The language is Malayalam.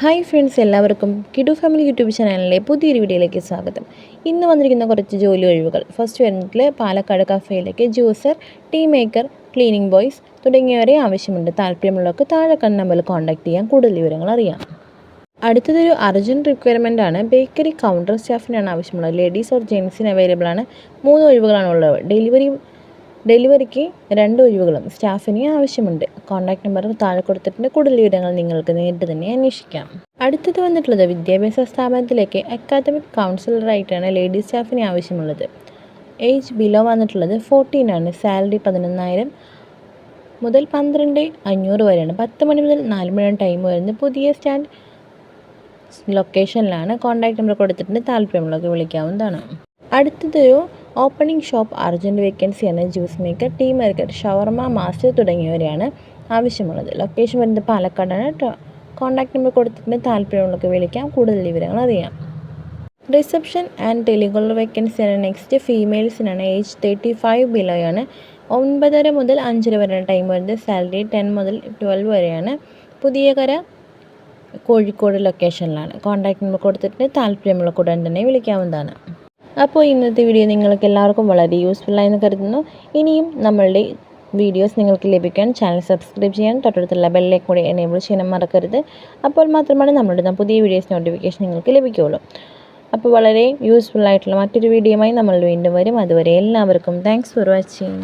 ഹായ് ഫ്രണ്ട്സ് എല്ലാവർക്കും കിഡു ഫാമിലി യൂട്യൂബ് ചാനലിലെ പുതിയൊരു വീഡിയോയിലേക്ക് സ്വാഗതം. ഇന്ന് വന്നിരിക്കുന്ന കുറച്ച് ജോലി ഒഴിവുകൾ. ഫസ്റ്റ് വരുന്നതിൽ Palakkad കഫേയിലേക്ക് juicer tea maker cleaning boys തുടങ്ങിയവരെ ആവശ്യമുണ്ട്. താല്പര്യമുള്ളവർക്ക് താഴെ കണ്ണ നമ്പറിൽ കോൺടാക്ട് ചെയ്യാൻ കൂടുതൽ വിവരങ്ങൾ അറിയാം. അടുത്തതൊരു അർജന്റ് റിക്വയർമെന്റ് ആണ്. ബേക്കറി കൗണ്ടർ സ്റ്റാഫിനാണ് ആവശ്യമുള്ളത്. ലേഡീസ് ഓർ ജെൻസിന് അവൈലബിൾ ആണ്. മൂന്ന് ഒഴിവുകളാണ് ഉള്ളത്. ഡെലിവറി ഡെലിവറിക്ക് രണ്ട് ഒഴിവുകളും സ്റ്റാഫിനെ ആവശ്യമുണ്ട്. കോൺടാക്ട് നമ്പർ താഴെ കൊടുത്തിട്ടുണ്ട്. കൂടുതൽ വിവരങ്ങൾ നിങ്ങൾക്ക് നേരിട്ട് തന്നെ അന്വേഷിക്കാം. അടുത്തത് വന്നിട്ടുള്ളത് വിദ്യാഭ്യാസ സ്ഥാപനത്തിലേക്ക് അക്കാദമിക് കൗൺസിലറായിട്ടാണ് ലേഡീസ് സ്റ്റാഫിനെ ആവശ്യമുള്ളത്. ഏജ് ബിലോ വന്നിട്ടുള്ളത് ഫോർട്ടീൻ ആണ്. സാലറി പതിനൊന്നായിരം മുതൽ പന്ത്രണ്ട് അഞ്ഞൂറ് വരെയാണ്. പത്ത് മണി മുതൽ നാല് മണി ടൈം വരുന്നത് പുതിയ സ്റ്റാൻഡ് ലൊക്കേഷനിലാണ് കോൺടാക്ട് നമ്പർ കൊടുത്തിട്ടുണ്ട്. താല്പര്യമുള്ളവർക്ക് വിളിക്കാവുന്നതാണ്. അടുത്തതൊരു ഓപ്പണിംഗ് ഷോപ്പ് അർജന്റ് വേക്കൻസി എന്ന juice maker tea maker shawarma master തുടങ്ങിയവരെയാണ് ആവശ്യമുള്ളത്. ലൊക്കേഷൻ വരുന്നത് പാലക്കാടാണ്. കോൺടാക്ട് നമ്പർ കൊടുത്തിട്ടുണ്ട് താല്പര്യമുള്ളവർക്ക് വിളിക്കാം. കൂടുതൽ വിവരങ്ങൾ അറിയാം. റിസപ്ഷൻ ആൻഡ് ടെലികോളർ വേക്കൻസിയാണ് നെക്സ്റ്റ് ഫീമെയിൽസിനാണ്. ഏജ് തേർട്ടി ഫൈവ് ആണ് ഒൻപതര മുതൽ അഞ്ചര വരെയാണ് ടൈം വരുന്നത്. സാലറി ടെൻ മുതൽ ട്വൽവ് വരെയാണ്. പുതിയ കര കോഴിക്കോട് ലൊക്കേഷനിലാണ്. കോൺടാക്ട് നമ്പർ കൊടുത്തിട്ട് താല്പര്യമുള്ള കൂടാൻ തന്നെ വിളിക്കാവുന്നതാണ്. അപ്പോൾ ഇന്നത്തെ വീഡിയോ നിങ്ങൾക്ക് എല്ലാവർക്കും വളരെ യൂസ്ഫുള്ളായെന്ന് കരുതുന്നു. ഇനിയും നമ്മളുടെ വീഡിയോസ് നിങ്ങൾക്ക് ലഭിക്കാൻ ചാനൽ സബ്സ്ക്രൈബ് ചെയ്യാൻ തൊട്ടടുത്തുള്ള ബെല്ലിലേക്ക് കൂടി എനേബിൾ ചെയ്യാൻ മറക്കരുത്. അപ്പോൾ മാത്രമാണ് നമ്മളുടെ പുതിയ വീഡിയോസ് നോട്ടിഫിക്കേഷൻ നിങ്ങൾക്ക് ലഭിക്കുകയുള്ളൂ. അപ്പോൾ വളരെ യൂസ്ഫുൾ ആയിട്ടുള്ള മറ്റൊരു വീഡിയോയുമായി നമ്മൾ വീണ്ടും വരും. അതുവരെ എല്ലാവർക്കും താങ്ക്സ് ഫോർ വാച്ചിങ്